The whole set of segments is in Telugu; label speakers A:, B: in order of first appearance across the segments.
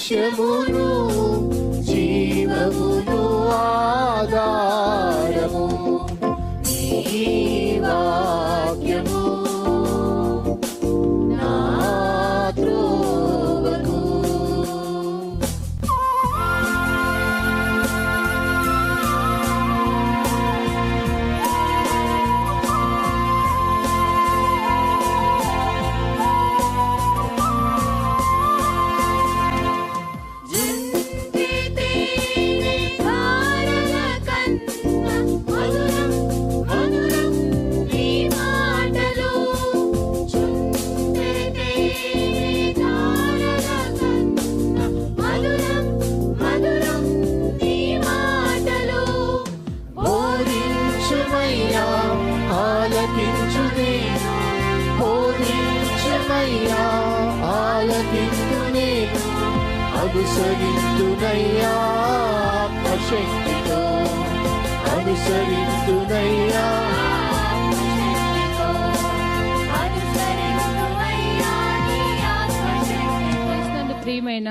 A: సత్యమును జీవమును ఆధారము.
B: జీవా
A: బోధించుమయ్యా ఆలకించు నేను బోధించుమయ్యా ఆలకించు నేను అనుసరించునయ్యా ఆత్మశక్తితో అనుసరించునయ్యా
C: ప్రియమైన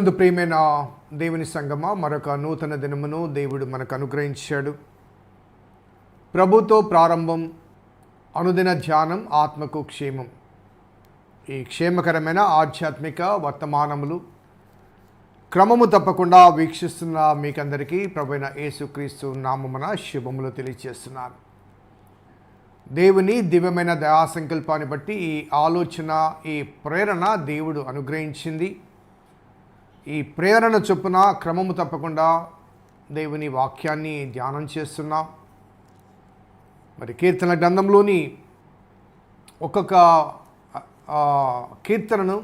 D: క్రీస్తునందు ప్రియమైన దేవుని సంగమ మరొక నూతన దినమును దేవుడు మనకు అనుగ్రహించాడు. ప్రభుతో ప్రారంభం అనుదిన ధ్యానం ఆత్మకు క్షేమం. ఈ క్షేమకరమైన ఆధ్యాత్మిక వర్తమానములు క్రమము తప్పకుండా వీక్షిస్తున్న మీకందరికీ ప్రభైన యేసుక్రీస్తు నామమున శుభములు తెలియజేస్తున్నాను దేవుని దివ్యమైన దయా సంకల్పాన్ని బట్టి ఈ ఆలోచన ఈ ప్రేరణ దేవుడు అనుగ్రహించింది. ఈ ప్రేరణ చొప్పున క్రమము తప్పకుండా దేవుని వాక్యాన్ని ధ్యానం చేస్తున్నాం. మరి కీర్తన గ్రంథంలోని ఒక్కొక్క కీర్తనను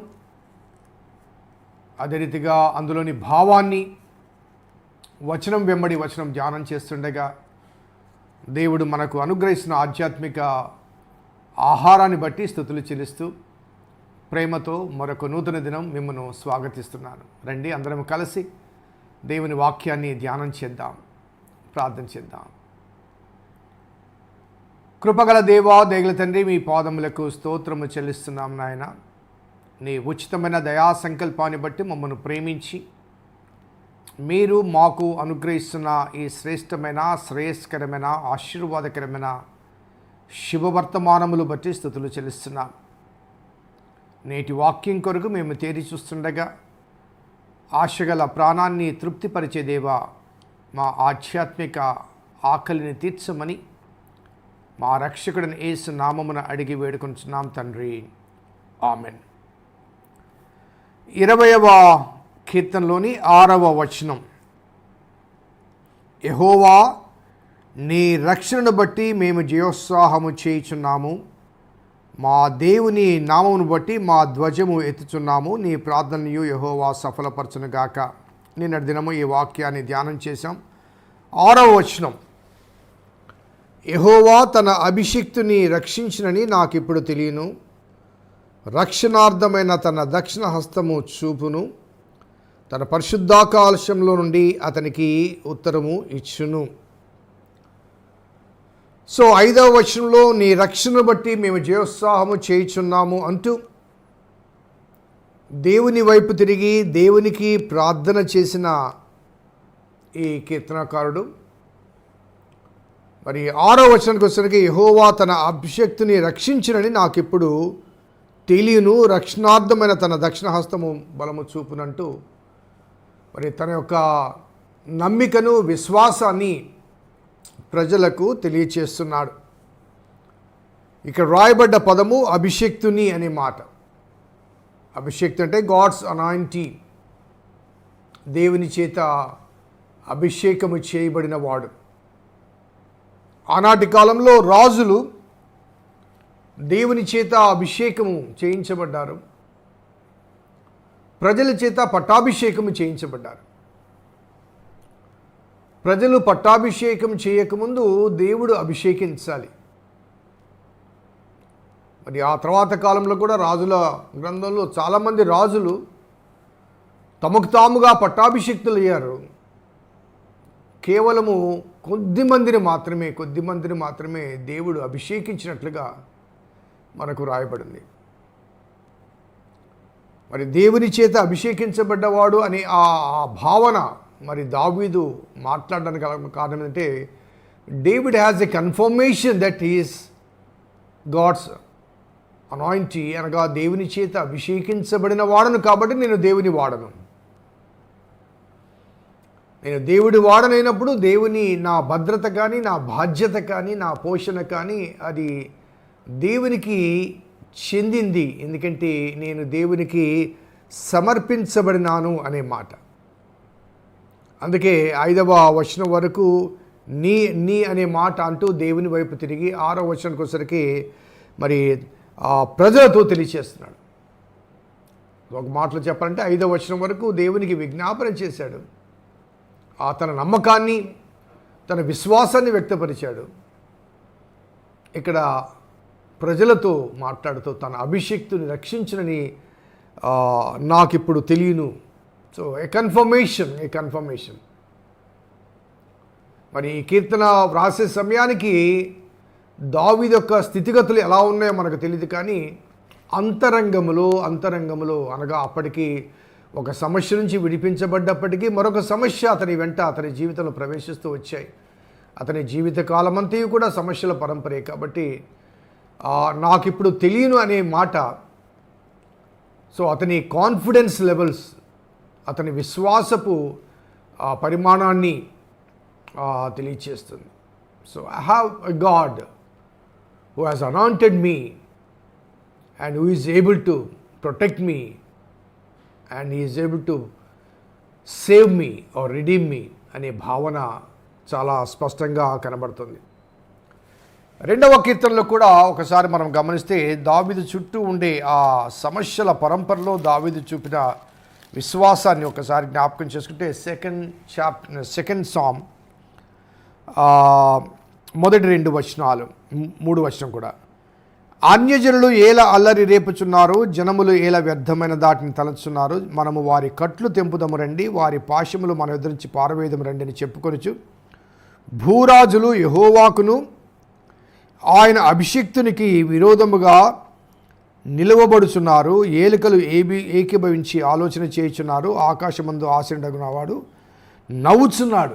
D: అదే రీతిగా అందులోని భావాన్ని వచనం వెంబడి వచనం ధ్యానం చేస్తుండగా దేవుడు మనకు అనుగ్రహిస్తున్న ఆధ్యాత్మిక ఆహారాన్ని బట్టి స్థుతులు చెల్లిస్తూ ప్రేమతో మరొక నూతన దినం మిమ్మల్ని స్వాగతిస్తున్నాను. రండి అందరం కలిసి దేవుని వాక్యాన్ని ధ్యానం చేద్దాం ప్రార్థన చేద్దాం. కృపగల దేవా దేగుల తండ్రి మీ పాదములకు స్తోత్రము చెల్లిస్తున్నాం నాయన. నీ ఉచితమైన దయా సంకల్పాన్ని బట్టి మమ్మల్ని ప్రేమించి మీరు మాకు అనుగ్రహిస్తున్న ఈ శ్రేష్టమైన శ్రేయస్కరమైన ఆశీర్వాదకరమైన శుభవర్తమానములు బట్టి స్థుతులు చెల్లిస్తున్నాం. నేటి వాక్యం కొరకు మేము తేరి చూస్తుండగా ఆశగల ప్రాణాన్ని తృప్తిపరిచేదేవా మా ఆధ్యాత్మిక ఆకలిని తీర్చమని మా రక్షకుడిని ఏసు నామమున అడిగి వేడుకొంచున్నాం తండ్రి. ఆమెన్. ఇరవయవ కీర్తనలోని ఆరవ వచనం. యహోవా నీ రక్షణను బట్టి మేము జయోత్సాహము చేయుచున్నాము. మా దేవుని నామమును బట్టి మా ధ్వజము ఎత్తుచున్నాము. నీ ప్రార్థనయు యహోవా సఫలపరచునుగాక. నిన్నటి దినము ఈ వాక్యాన్ని ధ్యానం చేశాం. ఆరవ వచనం. యహోవా తన అభిషిక్తుని రక్షించినని నాకు ఇప్పుడు తెలియను. రక్షణార్థమైన తన దక్షిణ హస్తము చూపును. తన పరిశుద్ధాకాశంలో నుండి అతనికి ఉత్తరము ఇచ్చును. సో ఐదవ వచనంలో నీ రక్షణ బట్టి మేము జయోత్సాహము చేయుచున్నాము అంటూ దేవుని వైపు తిరిగి దేవునికి ప్రార్థన చేసిన ఈ కీర్తనకారుడు. మరి ఆరో వచనానికి వచ్చేసరికి యహోవా తన అభిషక్తిని రక్షించినని నాకు ఇప్పుడు తెలియను రక్షణార్థమైన తన దక్షిణ హస్తము బలము చూపునంటూ మరి తన యొక్క నమ్మికను విశ్వాసాన్ని ప్రజలకు తెలియచేస్తున్నాడు. ఇక్కడ రాయబడ్డ పదము అభిషక్తుని అనే మాట. అభిషక్తు అంటే గాడ్స్ అనాయింటీ. దేవుని చేత అభిషేకము చేయబడిన వాడు. ఆనాటి కాలంలో రాజులు దేవుని చేత అభిషేకము చేయించబడ్డారు. ప్రజల చేత పట్టాభిషేకము చేయించబడ్డారు. ప్రజలు పట్టాభిషేకం చేయకముందు దేవుడు అభిషేకించాలి. మరి ఆ తర్వాత కాలంలో కూడా రాజుల గ్రంథంలో చాలామంది రాజులు తమకు తాముగా పట్టాభిషిక్తులు అయ్యారు కేవలము కొద్ది మందిని మాత్రమే కొద్ది మందిని మాత్రమే దేవుడు అభిషేకించినట్లుగా మనకు రాయబడింది. మరి దేవుని చేత అభిషేకించబడ్డవాడు అనే ఆ ఆ భావన మరి దావీదు మాట్లాడడానికి కారణం ఏంటంటే David has a confirmation that is God's anointed అనగా దేవుని చేత అభిషేకించబడిన వాడను కాబట్టి నేను దేవుని వాడను. నేను దేవుడి వాడనైనప్పుడు దేవుని నా భద్రత కానీ నా బాధ్యత కానీ నా పోషణ కానీ అది దేవునికి చెందింది. ఎందుకంటే నేను దేవునికి సమర్పించబడినాను అనే మాట. అందుకే ఐదవ వచనం వరకు నీ నీ అనే మాట అంటూ దేవుని వైపు తిరిగి ఆరో వచనానికి వచ్చరికి మరి ఆ ప్రజలతో తెలియచేస్తున్నాడు. ఒక మాటలో చెప్పాలంటే ఐదవ వచనం వరకు దేవునికి విజ్ఞాపన చేశాడు. ఆ తన నమ్మకాన్ని తన విశ్వాసాన్ని వ్యక్తపరిచాడు. ఇక్కడ ప్రజలతో మాట్లాడుతూ తన అభిషక్తుని రక్షించనని నాకిప్పుడు తెలియను. So a confirmation a confirmation మరి ఈ కీర్తన వ్రాసే సమయానికి దావిద యొక్క స్థితిగతులు ఎలా ఉన్నాయో మనకు తెలియదు కానీ అంతరంగములో అంతరంగములో అనగా అప్పటికి ఒక సమస్య నుంచి విడిపించబడ్డప్పటికీ మరొక సమస్య అతని వెంట అతని జీవితంలో ప్రవేశిస్తూ వచ్చాయి. అతని జీవిత కాలమంతా కూడా సమస్యల పరంపరే కాబట్టి నాకు ఇప్పుడు తెలియను అనే మాట. సో అతని కాన్ఫిడెన్స్ లెవెల్స్ అతని విశ్వాసపు ఆ, పరిమాణాన్ని తెలియచేస్తుంది. So I have a God who has anointed me and who is able to protect me and he is able to save me or redeem me అనే భావన చాలా స్పష్టంగా కనబడుతుంది. రెండవ కీర్తనలో కూడా ఒకసారి మనం గమనిస్తే దావిదు చుట్టూ ఉండే ఆ సమస్యల పరంపరలో దావిదు చూపిన విశ్వాసాన్ని ఒకసారి జ్ఞాపకం చేసుకుంటే సెకండ్ చాప్ సెకండ్ సామ్ మొదటి రెండు వచనాలు మూడు వచనం కూడా. అన్యజనులు ఏల అల్లరి రేపుచున్నారు జనములు ఏల వ్యర్థమైన దాటిని తలచున్నారు. మనము వారి కట్లు తెంపుదము రండి వారి పాశములు మన ఎదురించి పారవేదము రండి అని చెప్పుకొనుచు భూరాజులు యహోవాకును ఆయన అభిషిక్తునికి విరోధముగా నిలువబడుచున్నారు. ఏలికలు ఏబి ఏకీభవించి ఆలోచన చేయుచున్నారు. ఆకాశమందు ఆశీనుడగునవాడు నవ్వుచున్నాడు.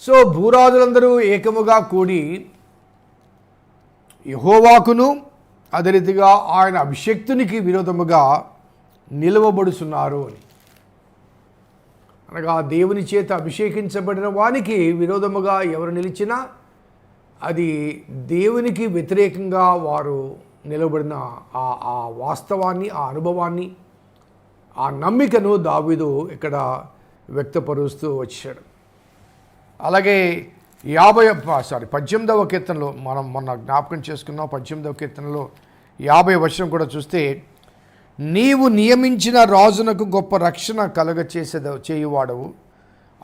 D: సో భూరాజులందరూ ఏకముగా కూడి యహోవాకును అదే రీతిగా ఆయన అభిషక్తునికి విరోధముగా నిలువబడుచున్నారు అని. అనగా దేవుని చేత అభిషేకించబడిన వానికి విరోధముగా ఎవరు నిలిచినా అది దేవునికి వ్యతిరేకంగా వారు నిలబడిన ఆ ఆ వాస్తవాన్ని ఆ అనుభవాన్ని ఆ నమ్మికను దావీదు ఇక్కడ వ్యక్తపరుస్తూ వచ్చాడు. అలాగే యాభై సారీ పద్దెనిమిదవ కీర్తనలో మనం మొన్న జ్ఞాపకం చేసుకున్నాం. పద్దెనిమిదవ కీర్తనలో యాభై వర్షం కూడా చూస్తే నీవు నియమించిన రాజునకు గొప్ప రక్షణ కలగ చేసేద చేయువాడవు.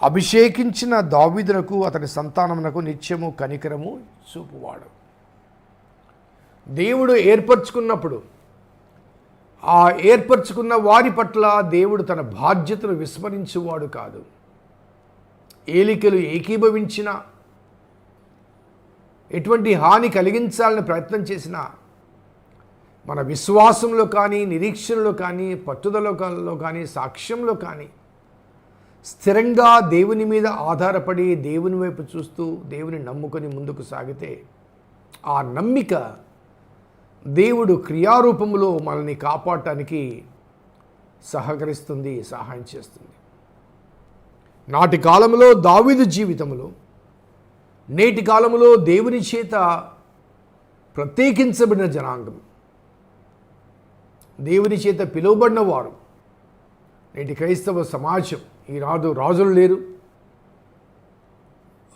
D: అభిషేకించిన దావిదులకు అతని సంతానమునకు నిత్యము కనికరము చూపువాడు. దేవుడు ఏర్పరచుకున్నప్పుడు ఆ ఏర్పరచుకున్న వారి పట్ల దేవుడు తన బాధ్యతను విస్మరించువాడు కాదు. ఏలికలు ఏకీభవించిన ఎటువంటి హాని కలిగించాలని ప్రయత్నం చేసినా మన విశ్వాసంలో కానీ నిరీక్షణలో కానీ పట్టుదలలో కానీ సాక్ష్యంలో కానీ స్థిరంగా దేవుని మీద ఆధారపడి దేవుని వైపు చూస్తూ దేవుని నమ్ముకొని ముందుకు సాగితే ఆ నమ్మిక దేవుడు క్రియారూపంలో మనల్ని కాపాడటానికి సహకరిస్తుంది సహాయం చేస్తుంది. నాటి కాలంలో దావీదు జీవితంలో నేటి కాలంలో దేవుని చేత ప్రత్యేకించబడిన జనాంగం. దేవుని చేత పిలువబడిన వారు. నేటి క్రైస్తవ సమాజం ఈనాడు రాజులు లేరు.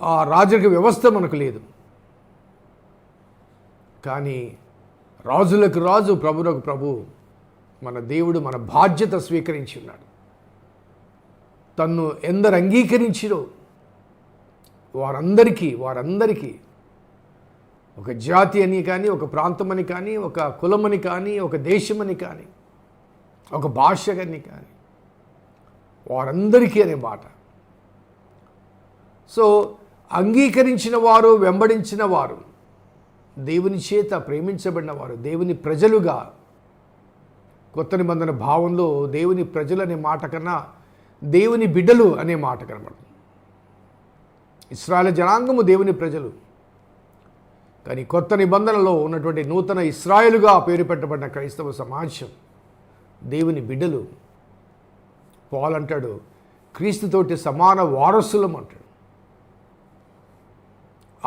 D: ఆ రాజరిక వ్యవస్థ మనకు లేదు. కానీ రాజులకు రాజు ప్రభులకు ప్రభు మన దేవుడు మన బాధ్యత స్వీకరించి ఉన్నాడు. తన్ను ఎందరు అంగీకరించిరో వారందరికీ వారందరికీ ఒక జాతి అని కానీ ఒక ప్రాంతమని కానీ ఒక కులమని కానీ ఒక దేశమని కానీ ఒక భాష కానీ వారందరికీ అనే మాట. సో అంగీకరించిన వారు వెంబడించిన వారు దేవుని చేత ప్రేమించబడిన వారు దేవుని ప్రజలుగా. కొత్త నిబంధన భావంలో దేవుని ప్రజలు అనే మాట కన్నా దేవుని బిడ్డలు అనే మాట కనబడుతుంది. ఇస్రాయల్ జనాంగము దేవుని ప్రజలు. కానీ కొత్త నిబంధనలో ఉన్నటువంటి నూతన ఇస్రాయలుగా పేరు పెట్టబడిన క్రైస్తవ సమాజం దేవుని బిడ్డలు. పాల్ అంటాడు క్రీస్తుతోటి సమాన వారసులం అంటాడు.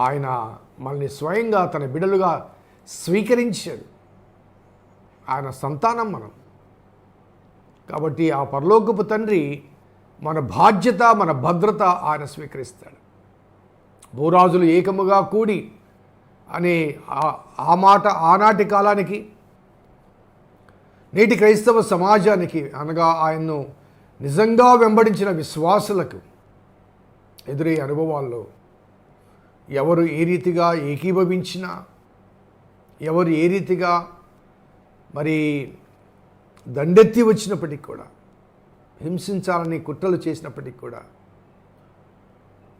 D: ఆయన మనల్ని స్వయంగా తన బిడలుగా స్వీకరించాడు. ఆయన సంతానం మనం. కాబట్టి ఆ పరలోకపు తండ్రి మన బాధ్యత మన భద్రత ఆయన స్వీకరిస్తాడు. భూరాజులు ఏకముగా కూడి అనే ఆ- ఆ మాట ఆనాటి కాలానికి నేటి క్రైస్తవ సమాజానికి అనగా ఆయన్ను నిజంగా వెంబడించిన విశ్వాసులకు ఎదురయ్యే అనుభవాల్లో ఎవరు ఏ రీతిగా ఏకీభవించినా ఎవరు ఏ రీతిగా మరి దండెత్తి వచ్చినప్పటికి కూడా హింసించాలని కుట్రలు చేసినప్పటికి కూడా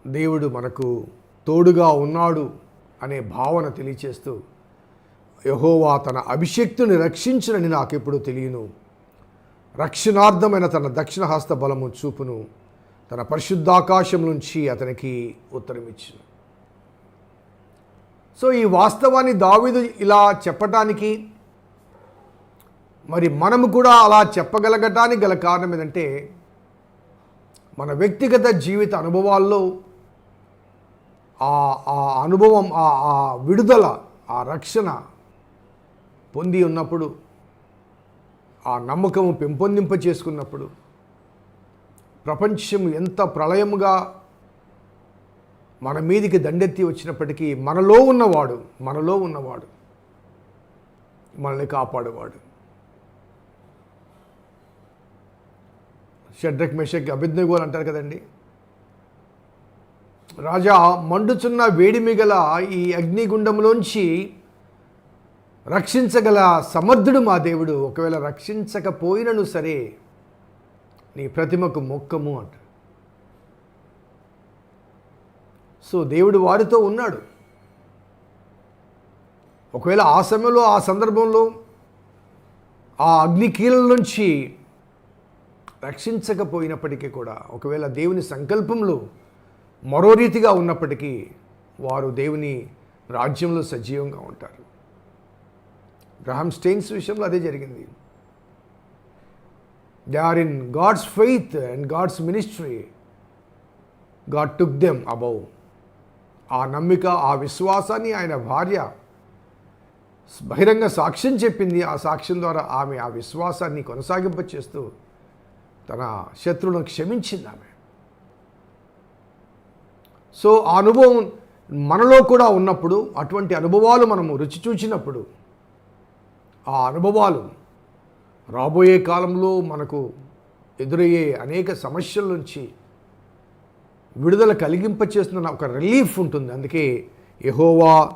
D: దేవుడు మనకు తోడుగా ఉన్నాడు అనే భావన తెలియచేస్తూ యహోవా తన అభిషక్తుని నాకు నాకెప్పుడు తెలియను. రక్షణార్థమైన తన దక్షిణ హస్త బలము చూపును తన పరిశుద్ధాకాశం నుంచి అతనికి ఉత్తరమిచ్చును. సో ఈ వాస్తవాన్ని దావీదు ఇలా చెప్పటానికి మరి మనము కూడా అలా చెప్పగలగటానికి గల కారణం ఏంటంటే మన వ్యక్తిగత జీవిత అనుభవాల్లో ఆ ఆ అనుభవం ఆ ఆ విడుదల ఆ రక్షణ పొంది ఉన్నప్పుడు ఆ నమ్మకము పెంపొందింప చేసుకున్నప్పుడు ప్రపంచం ఎంత ప్రళయముగా మన మీదికి దండెత్తి వచ్చినప్పటికీ మనలో ఉన్నవాడు మనలో ఉన్నవాడు మనల్ని కాపాడేవాడు. షడ్రక్ మెషక్ అభిజ్ఞగోలు అంటారు కదండి. రాజా మండుచున్న వేడిమి గల ఈ అగ్నిగుండంలోంచి రక్షించగల సమర్థుడు మా దేవుడు. ఒకవేళ రక్షించకపోయినను సరే నీ ప్రతిమకు మొక్కము అంట సో దేవుడు వారితో ఉన్నాడు. ఒకవేళ ఆ సమయంలో ఆ సందర్భంలో ఆ అగ్నికీల నుంచి రక్షించకపోయినప్పటికీ కూడా ఒకవేళ దేవుని సంకల్పంలో మరో రీతిగా ఉన్నప్పటికీ వారు దేవుని రాజ్యంలో సజీవంగా ఉంటారు. గ్రహం స్టెయిన్స్ విషయంలో అదే జరిగింది. They are in God's faith and God's ministry God took them above ఆ నమ్మిక ఆ విశ్వాసాన్ని ఆయన భార్య బహిరంగ సాక్ష్యం చెప్పింది. ఆ సాక్ష్యం ద్వారా ఆమె ఆ విశ్వాసాన్ని కొనసాగింపచేస్తూ తన శత్రువులను క్షమించింది ఆమె. సో ఆ అనుభవం మనలో కూడా ఉన్నప్పుడు అటువంటి అనుభవాలు మనము రుచి చూచినప్పుడు ఆ అనుభవాలు రాబోయే కాలంలో మనకు ఎదురయ్యే అనేక సమస్యల నుంచి విడుదల కలిగింపచేస్తున్న ఒక రిలీఫ్ ఉంటుంది. అందుకే యహోవా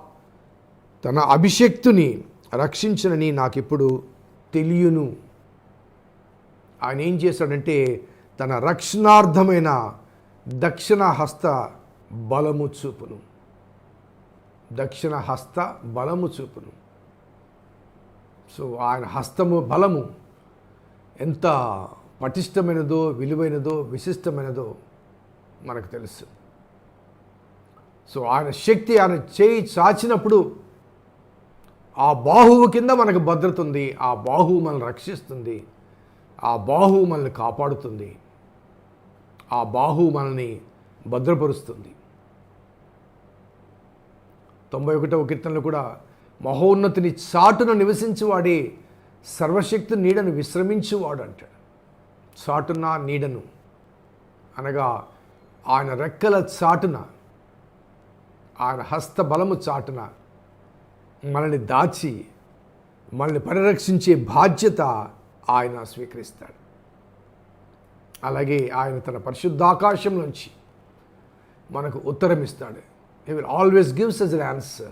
D: తన అభిషక్తుని రక్షించనని నాకు ఇప్పుడు తెలియను. ఆయన ఏం చేశాడంటే తన రక్షణార్థమైన దక్షిణ హస్త బలము చూపును. దక్షిణ హస్త బలము చూపును. సో ఆయన హస్తము బలము ఎంత పటిష్టమైనదో విలువైనదో విశిష్టమైనదో మనకు తెలుసు. సో ఆయన శక్తి ఆయన చేయి చాచినప్పుడు ఆ బాహువు కింద మనకు భద్రత ఉంది. ఆ బాహువు మనల్ని రక్షిస్తుంది. ఆ బాహువు మనల్ని కాపాడుతుంది. ఆ బాహువు మనల్ని భద్రపరుస్తుంది. తొంభై ఒకటవ కీర్తనలు కూడా మహోన్నతిని చాటున నివసించువాడే సర్వశక్తి నీడను విశ్రమించువాడు అంటాడు. చాటున నీడను అనగా ఆయన రెక్కల చాటున ఆయన హస్తబలము చాటున మనల్ని దాచి మనల్ని పరిరక్షించే బాధ్యత ఆయన స్వీకరిస్తాడు. అలాగే ఆయన తన పరిశుద్ధాకాశం నుంచి మనకు ఉత్తరం ఇస్తాడు. He will always gives us an answer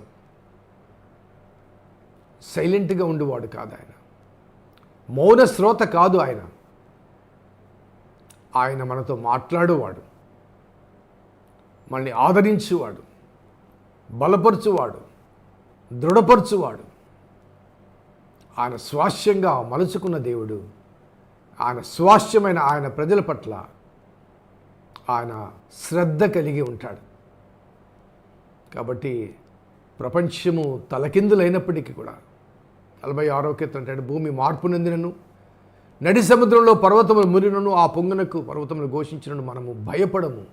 D: సైలెంట్గా ఉండేవాడు కాదు ఆయన. మౌన శ్రోత కాదు ఆయన. ఆయన మనతో మాట్లాడేవాడు. మనల్ని ఆదరించువాడు బలపరచువాడు దృఢపరచువాడు. ఆయన స్వాస్యంగా మలుచుకున్న దేవుడు ఆయన స్వాస్యమైన ఆయన ప్రజల పట్ల ఆయన శ్రద్ధ కలిగి ఉంటాడు. కాబట్టి ప్రపంచము తలకిందులైనప్పటికీ కూడా నలభై ఆరో కీర్తన అంటే భూమి మార్పు నందినను నడి సముద్రంలో పర్వతములు మురినను ఆ పొంగునకు పర్వతములు ఘోషించినను మనము భయపడము.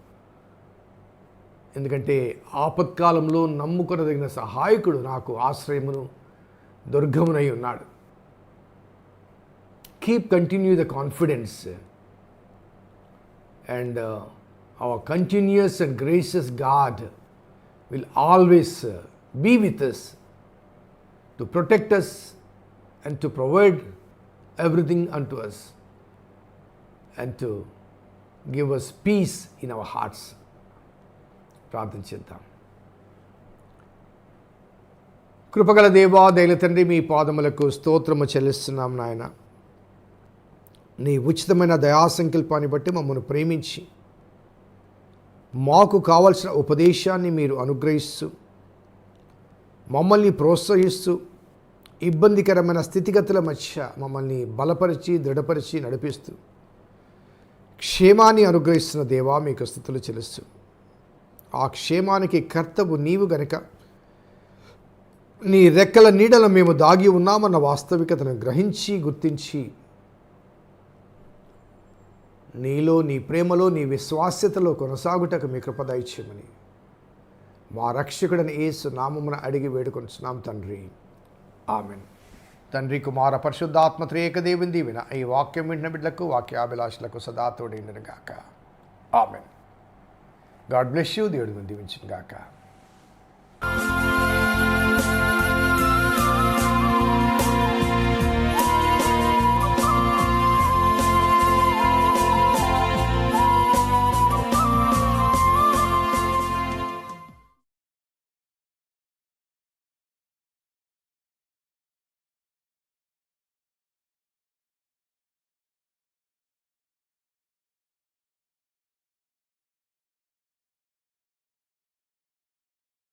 D: ఎందుకంటే ఆపత్కాలంలో నమ్ముకొనదగిన సహాయకుడు నాకు ఆశ్రయమును దుర్గమునై ఉన్నాడు. Keep continue the confidence and our continuous and gracious God will always be with us to protect us and to provide everything unto us and to give us peace in our hearts ప్రార్థన చేద్దాం. కృపగల దేవా దైల తండ్రి మీ పాదములకు స్తోత్రము చెల్లిస్తున్నాం నాయన. నీ ఉచితమైన దయా సంకల్పాన్ని బట్టి మమ్మల్ని ప్రేమించి మాకు కావలసిన ఉపదేశాన్ని మీరు అనుగ్రహిస్తూ మమ్మల్ని ప్రోత్సహిస్తూ ఇబ్బందికరమైన స్థితిగతుల మధ్య మమ్మల్ని బలపరిచి దృఢపరిచి నడిపిస్తూ క్షేమాన్ని అనుగ్రహిస్తున్న దేవా మీకు స్థితులు చెల్లిస్తూ. ఆ క్షేమానికి కర్తవు నీవు గనుక. నీ రెక్కల నీడలో మేము దాగి ఉన్నామన్న వాస్తవికతను గ్రహించి గుర్తించి. నీలో నీ ప్రేమలో నీ విశ్వాస్యతలో కొనసాగుటకు మీ కృపదాయిచ్యమని మా రక్షకుడని ఏసు నామమున అడిగి వేడుకొంచున్నాం తండ్రి. ఆమెన్. తండ్రి కుమార పరిశుద్ధాత్మ త్రేక దేవుని ఈ వాక్యం వింటున్న బిడ్డలకు వాక్యాభిలాషులకు సదా గాక ఆమెన్. గాడ్ బ్లెస్ యూ దేవుడు దీవించిన గాక